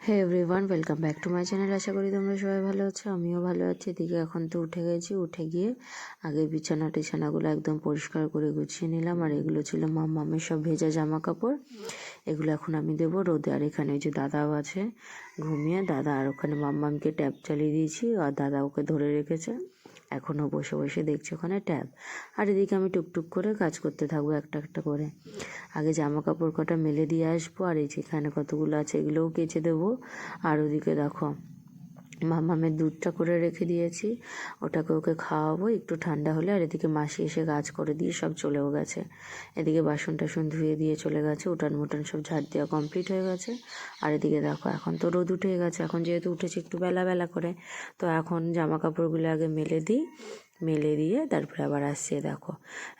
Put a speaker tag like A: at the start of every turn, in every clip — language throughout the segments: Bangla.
A: Hey everyone welcome back to my channel আশা করি তোমরা সবাই ভালো আছো, আমিও ভালো আছি। এদিকে এখন তো উঠে গেছি, উঠে গিয়ে আগে বিছানা টিছানাগুলো একদম পরিষ্কার করে গুছিয়ে নিলাম। আর এগুলো ছিল মামের সব ভেজা জামা কাপড় এগুলো এখন আমি দেবো রোদে। আর এখানে যে দাদাও আছে ঘুমিয়ে। দাদা আর ওখানে মাম্মামকে ট্যাপ চালিয়ে দিয়েছি। আর দাদা ওকে ধরে রেখেছে। এখনও বসে বসে দেখছি ওখানে ট্যাব। আর এদিকে আমি টুকটুক করে কাজ করতে থাকব একটা একটা করে। আগে জামা কাপড় কটা মেলে দিয়ে আসব, আর এই যেখানে কতগুলো আছে এগুলোও কেচে দেবো। আর ওদিকে দেখো মামামের দুধটা করে রেখে দিয়েছি। ওটাকে ওকে খাওয়াবো, একটু ঠান্ডা হলে, আর এদিকে মাসি এসে গাছ করে দিয়ে সব চলেও গেছে। এদিকে বাসন টাসন ধুয়ে দিয়ে চলে গেছে উঠান মুটান সব ঝাড় দেওয়া কমপ্লিট হয়ে গেছে। আর এদিকে দেখো, এখন তো রোদ উঠে গেছে, এখন যেহেতু উঠেছে একটু বেলা বেলা করে, তো এখন জামা কাপড়গুলো আগে মেলে দিই। মেলে দিয়ে তারপরে আবার আসছে, দেখো।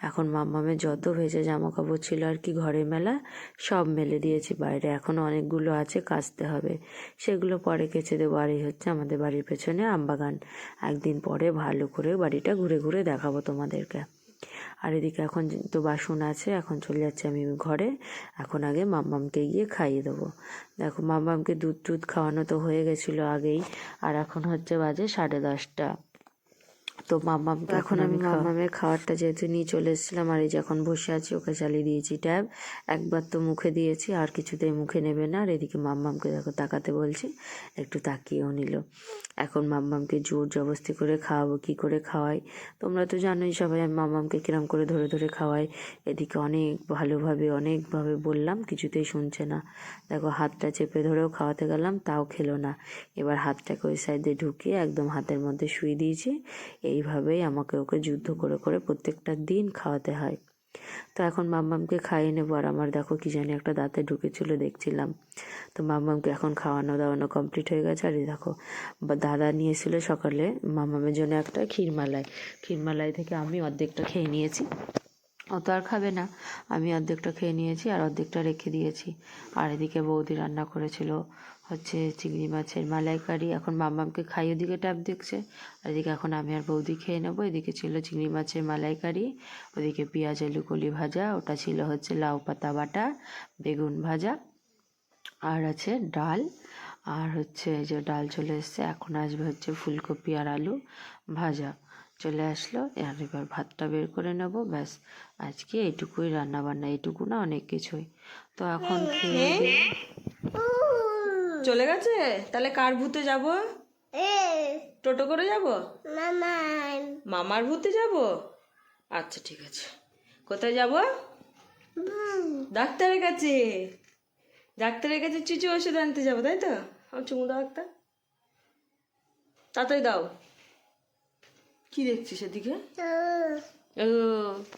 A: এখন মাম্মামের যত ভেজে জামা কাপড় ছিল আর কি ঘরে মেলা, সব মেলে দিয়েছি বাইরে। এখনও অনেকগুলো আছে, কাচতে হবে। সেগুলো পরে কেচে দেবো। আর এই হচ্ছে আমাদের বাড়ির পেছনে আমবাগান। একদিন পরে ভালো করে বাড়িটা ঘুরে ঘুরে দেখাবো তোমাদেরকে। আর এদিকে এখন তো বাসন আছে, এখন চলে যাচ্ছে আমি ঘরে। এখন আগে মাম্মামকে গিয়ে খাইয়ে দেবো। দেখো, মাম্মামকে দুধ টুধ খাওয়ানো তো হয়ে গেছিল আগেই। আর এখন হচ্ছে বাজে সাড়ে দশটা। তো মাম্মামকে এখন আমি মাম্মামের খাবারটা যেহেতু নিয়ে চলে এসেছিলাম আর এই যখন বসে আছি ওকে চালিয়ে দিয়েছি ট্যাব। একবার তো মুখে দিয়েছি আর কিছুতেই মুখে নেবে না। আর এদিকে মাম্মামকে দেখো তাকাতে বলছি একটু তাকিয়েও নিল। এখন মাম্মামকে জোর জবস্তি করে খাওয়াবো কি করে খাওয়াই? তোমরা তো জানোই সবাই আমি মাম্মামকে কিরম করে ধরে ধরে খাওয়াই। এদিকে অনেক ভালোভাবে অনেকভাবে বললাম কিছুতেই শুনছে না। দেখো হাতটা চেপে ধরেও খাওয়াতে গেলাম তাও খেলো না। এবার হাতটাকে ওই সাইডে ঢুকিয়ে একদম হাতের মধ্যে শুয়ে দিয়েছি। এইভাবেই আমাকে ওকে যুদ্ধ করে করে প্রত্যেকটা দিন খাওয়াতে হয়। তো এখন মাম্মামকে খাইয়ে নেব আর আমার দেখো কি জানি একটা দাঁতে ঢুকেছিল, দেখছিলাম। তো মাম্মামকে এখন খাওয়ানো দাওয়ানো কমপ্লিট হয়ে গেছে আর দেখো দাদা নিয়েছিল সকালে মাম্মামের জন্য একটা ক্ষীরমালাই ক্ষীরমালাই থেকে আমি অর্ধেকটা খেয়ে নিয়েছি। অত আর খাবে না। আমি অর্ধেকটা খেয়ে নিয়েছি আর অর্ধেকটা রেখে দিয়েছি। আর এদিকে বৌদি রান্না করেছিল হচ্ছে চিংড়ি মাছের মালাইকারি। এখন মামামকে খাই ওদিকে ট্যাপ দেখছে। আর এদিকে এখন আমি আর বৌদি খেয়ে নেব। এদিকে ছিল চিংড়ি মাছের মালাইকারি। ওদিকে পেঁয়াজ, আলু, কলি ভাজা। ওটা ছিল হচ্ছে লাউ পাতা বাটা, বেগুন ভাজা আর আছে ডাল। আর হচ্ছে যে ডাল চলে এসছে। এখন আসবে হচ্ছে ফুলকপি আর আলু ভাজা। চলে আসলো আর এবার ভাতটা বের করে নেব ব্যাস। আজকে এইটুকুই রান্না বান্না এইটুকু না অনেক কিছুই। তো এখন খেয়ে
B: চলে গেছে? তাহলে কার ভূতে যাব? টোটো করে যাব? মামার। ভূতে যাব? আচ্ছা ঠিক আছে। কোথায় যাব? ডাক্তারের কাছে। ডাক্তারের কাছে চুচু ওষুধ আনতে যাব তাই তো? আমার চুমু দাও একটা। তাড়াতাড়ি দাও। কি দেখছিস সেদিকে ও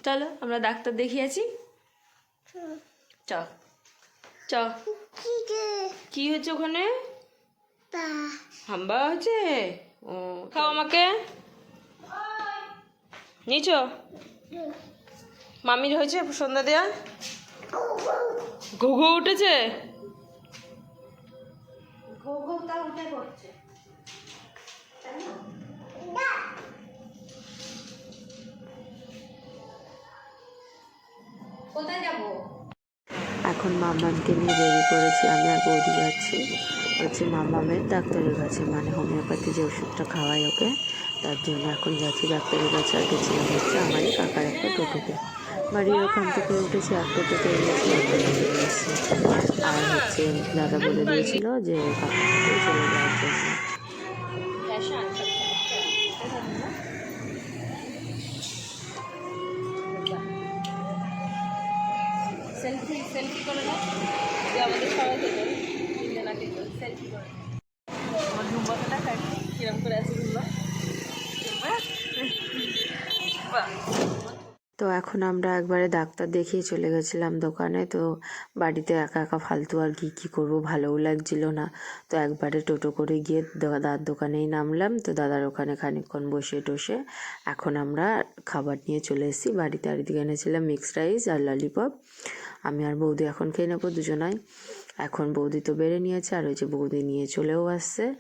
B: চলো আমরা ডাক্তার দেখিয়েছি। চ চ। কি হয়েছে ওখানে? হাম্বা হয়েছে? ও খাও আমাকে। নিচ। মামির হয়েছে সন্ধ্যা দেয়া ঘুঘু উঠেছে?
A: এখন মামামকে নিয়ে বেরিয়ে পড়েছি আমি আর বৌদি যাচ্ছি। হচ্ছে মামামের ডাক্তারের কাছে মানে হোমিওপ্যাথি যে ওষুধটা খাওয়াই ওকে তার জন্য এখন যাচ্ছি ডাক্তারের কাছে আর গেছিলাম হচ্ছে আমারই কাকার একটা টোটোতে। বাড়ির ওখান থেকে উঠেছি এক টোটোতে এনেছি এক টোটোতে এসেছি আর হচ্ছে দাদা বলে দিয়েছিল যে কাকার চলে যাওয়ার জন্য।
B: সেলফি করে নাও যে আমাদের সবাই খেতে তিনজন না তিনজন সেলফি করে আমার ধুম্বাকে না খাই কিরম করে আছে ধুম্বা বাহ
A: তো এখন আমরা একবারে ডাক্তার দেখিয়ে চলে গেছিলাম দোকানে। তো বাড়িতে একা একা ফালতু আর কি, কী করব ভালোও লাগছিল না। তো একবারে টোটো করে গিয়ে দাদার দোকানেই নামলাম। তো দাদার ওখানে খানিকক্ষণ বসে টসে এখন আমরা খাবার নিয়ে চলে এসেছি। বাড়িতে আর এদিকে এনেছিলাম মিক্সড রাইস আর ললিপপ আমি আর বৌদি এখন খেয়ে নেব দুজনাই। এখন বৌদি তো বেড়ে নিয়েছে, আর ওই যে বৌদি নিয়ে চলেও আসছে।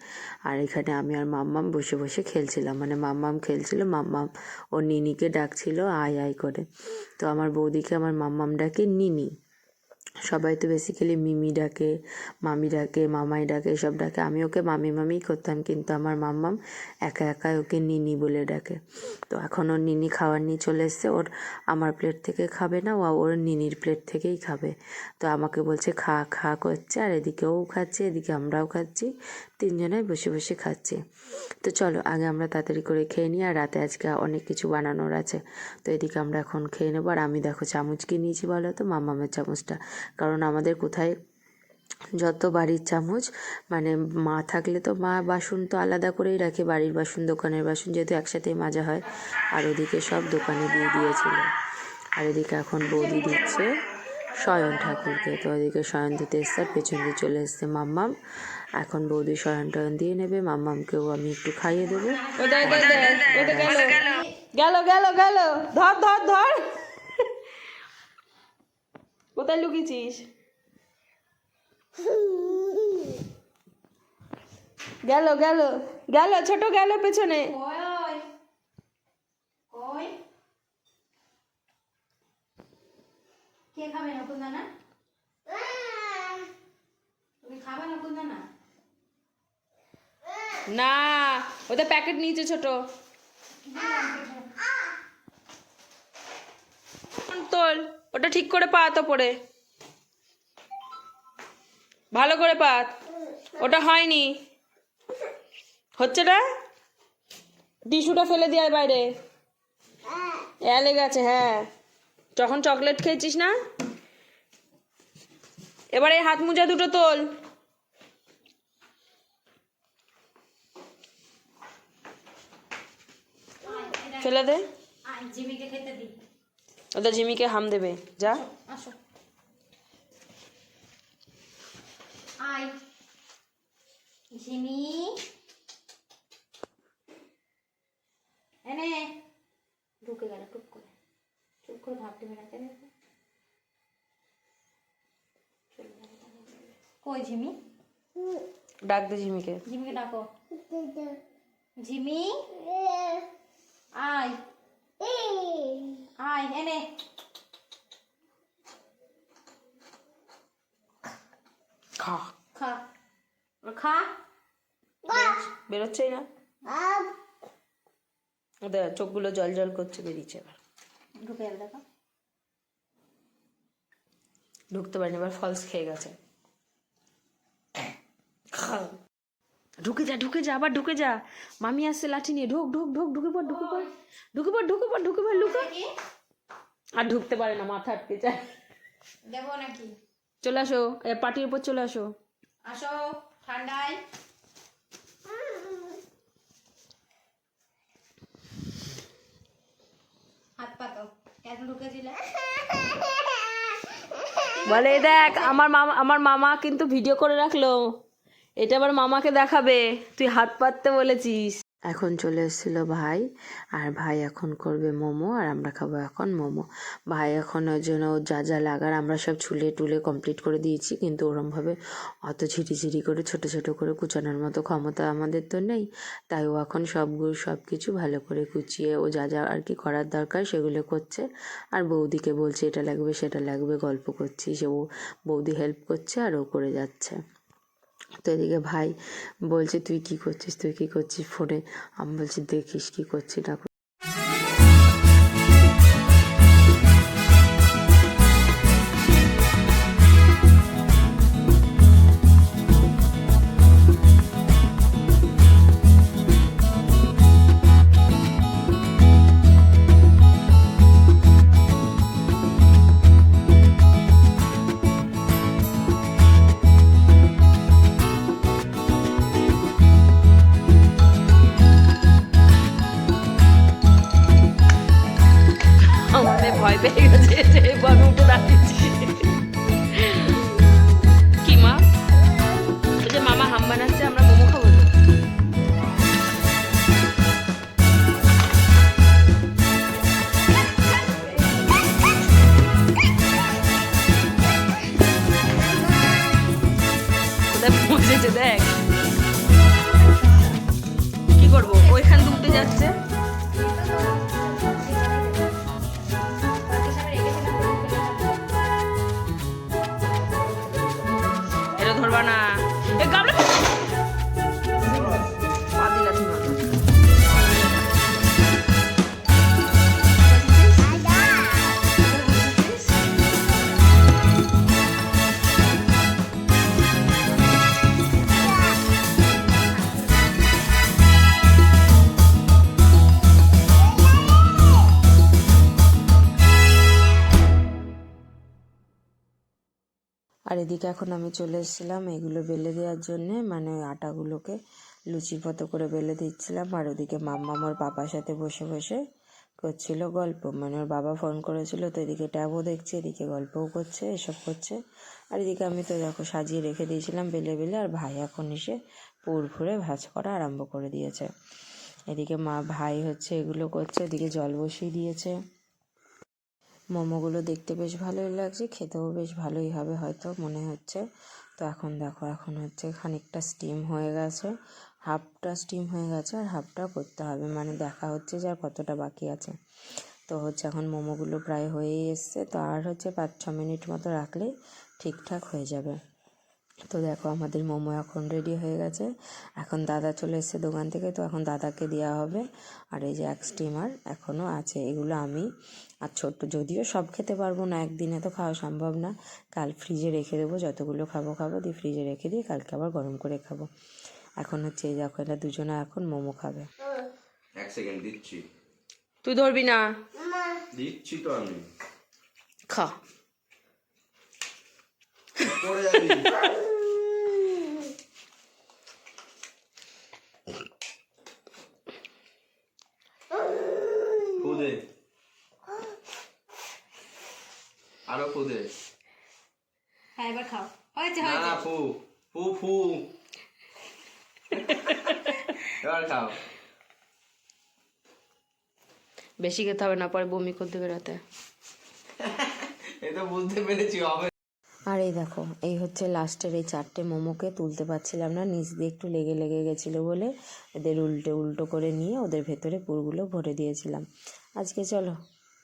A: আর এখানে আমি আর মাম্মাম বসে বসে খেলছিলাম। মানে মাম্মাম খেলছিল, মাম্মাম ও নিনিকে ডাকছিল, আয় আয় করে। তো আমার বৌদিকে, আমার মাম্মাম ডাকে নিনি। সবাই তো বেসিক্যালি মিমি ডাকে, মামি ডাকে, মামাই ডাকে, এসব ডাকে। আমি ওকে মামি মামি করতাম, কিন্তু আমার মাম্মাম একা একাই ওকে নিনি বলে ডাকে। তো এখন ওর নিনি খাওয়ার নিয়ে চলে এসছে, ওর আমার প্লেট থেকে খাবে না ও ওর নিনির প্লেট থেকেই খাবে। তো আমাকে বলছে, খা খা করছে, আর এদিকেও খাচ্ছে, এদিকে আমরাও খাচ্ছি। তিনজনাই বসে বসে খাচ্ছি। তো চলো, আগে আমরা তাড়াতাড়ি করে খেয়ে নিই আর রাতে আজকে অনেক কিছু বানানোর আছে। তো এদিকে আমরা এখন খেয়ে নেব আর আমি দেখো চামচ কি নিয়েছি বলো তো? মামামের চামচটা। কারণ আমাদের কোথায় যত বাড়ির চামচ মানে মা থাকলে তো মা বাসন তো আলাদা করেই রাখে, বাড়ির বাসন, দোকানের বাসন যেহেতু একসাথেই মাজা হয়। আর ওদিকে সব দোকানে দিয়ে দিয়েছিল। আর এদিকে এখন বৌদি দিচ্ছে শয়ন ঠাকুরকে। তো ওদিকে শয়ন দিতে এসছে আর পেছন দিয়ে চলে এসছে মাম্মাম। এখন বৌদি শয়ন টয়ন দিয়ে নেবে মাম্মামকেও আমি একটু খাইয়ে দেবো।
B: গেল। গেল গেল ধর ধর ধর। কোথায় লুকিয়েছিস? গেল গেল। গেল ছোট গেল পেছনে।
C: কে খাবে না কুন্দানা তুমি খাবে না কুন্দানা
B: না ওটা প্যাকেট নিয়েছে ছোট। তোল, ওটা ঠিক করে পা তো পড়ে ভালো করে পাত। ওটা হয়নি। হচ্ছে না টিস্যুটা ফেলে আয় বাইরে। গেছে হ্যাঁ। তখন চকলেট খেয়েছিস না? এবারে হাত মোজা দুটো তোল। ফেলে দে।
C: আয় জিমিকে
B: হাম দেবে। যা।
C: আসো আয় ঝিমি এনে ঢুকে গেল টুক করে চুপ করে ভাবতে বেড়াতে দেখো চলে গেল, চলে গেল। কই ঝিমি
B: ডাক দে ঝিমিকে
C: ঝিমিকে ডাকো। ঝিমি আয়। আয় এনে।
B: খা।
C: খা। খা।
B: বেরোচ্ছেই না? ওদের চোখগুলো জল জল করছে বেরিয়েছে এবার।
C: ঢুকে দেখো।
B: ঢুকতে পারিনি এবার ফলস খেয়ে গেছে খা। ঢুকে যা ঢুকে যা আবার ঢুকে যা। মামি আসছে লাঠি নিয়ে ঢুক ঢুক ঢুক ঢুকে পড় ঢুকে পড়। ঢুকে পড় ঢুকে পড় ঢুকে পড় লুকা। আর ঢুকতে পারে না মাথা আটকে যায়।
C: দেবো নাকি।
B: চলে আসো এ, পাটির উপর চলে আসো।
C: আসো ঠান্ডায়।
B: বলে দেখ আমার মামা আমার মামা কিন্তু ভিডিও করে রাখল। এটা আবার মামাকে দেখাবে। তুই হাত পাততে বলেছিস।
A: এখন চলে এসেছিল ভাই, আর ভাই এখন করবে মোমো, আর আমরা খাব এখন মোমো। ভাই এখন ওর জন্য যা যা লাগার আমরা সব ছুলে টুলে কমপ্লিট করে দিয়েছি, কিন্তু ওরমভাবে অত ঝিরিঝিরি করে, ছোট ছোট করে কুচানোর মতো ক্ষমতা আমাদের তো নেই। তাই ও এখন সবগুলো সব কিছু ভালো করে কুচিয়ে, ও যা যা আর কি করার দরকার সেগুলো করছে। আর বৌদিকে বলছে, এটা লাগবে, সেটা লাগবে, গল্প করছি। সে ও বৌদি হেল্প করছে, আর ও করে যাচ্ছে। তো এদিকে ভাই বলছে, তুই কী করছিস? তুই কী করছিস ফোনে? আমি বলছি, দেখিস কী করছি না আর এদিকে এখন আমি চলে এসেছিলাম এগুলো বেলে দেওয়ার জন্যে মানে ওই আটাগুলোকে লুচির মতো করে বেলে দিচ্ছিলাম। আর ওদিকে মাম্মা আমার বাবার সাথে বসে বসে করছিল গল্প। মানে ওর বাবা ফোন করেছিল, তো এদিকে ট্যাবও দেখছে, এদিকে গল্পও করছে, এসব করছে। আর এদিকে আমি তো দেখো সাজিয়ে রেখে দিয়েছিলাম বেলে বেলে, আর ভাই এখন এসে পুর ফুরে ভাজ করা আরম্ভ করে দিয়েছে। এদিকে মা ভাই হচ্ছে এগুলো করছে, এদিকে জল বসিয়ে দিয়েছে। মোমোগুলো দেখতে বেশ ভালোই লাগছে, খেতেও বেশ ভালোই হবে হয়তো, মনে হচ্ছে। তো এখন দেখো, এখন হচ্ছে খানিকটা স্টিম হয়ে গেছে। হাফটা স্টিম হয়ে গেছে আর হাফটা করতে হবে মানে দেখা হচ্ছে যে আর কতটা বাকি আছে। তো হচ্ছে এখন মোমোগুলো প্রায় হয়েই এসছে, তো আর হচ্ছে পাঁচ ছ মিনিট মতো রাখলে ঠিকঠাক হয়ে যাবে। তো দেখো আমাদের মোমো এখন রেডি হয়ে গেছে। এখন দাদা চলে এসেছে দোকান থেকে তো এখন দাদাকে দেওয়া হবে। আর এই যে এক স্টিমার এখনও আছে এগুলো আমি আর ছোট্ট যদিও সব খেতে পারব না একদিনে তো খাওয়া সম্ভব না। কাল ফ্রিজে রেখে দেবো যতগুলো খাব খাব দিয়ে ফ্রিজে রেখে দিয়ে কালকে আবার গরম করে খাব। এখন হচ্ছে এই দেখো এটা দুজনে এখন মোমো খাবে।
D: এক সেকেন্ড দিচ্ছি।
B: তুই ধরবি না।
D: দিচ্ছি তো আমি।
B: খা
D: পড়ে যাবি খুদে আরও খুদে
C: হ্যাঁ এবার খাও হয়েছে হয়েছে
D: না ফু ফু ফু। এবার খাও।
B: বেশি খেতে হবে না পরে বমি করতে বেরোতে।
D: এই তো বুঝতে পেরেছি হবে।
A: আর এই দেখো এই হচ্ছে লাস্টের এই চারটে মোমোকে তুলতে পারছিলাম না নিচ দিয়ে একটু লেগে লেগে গেছিল বলে এদের উল্টে উল্টো করে নিয়ে ওদের ভেতরে পুরগুলো ভরে দিয়েছিলাম। আজকে চলো।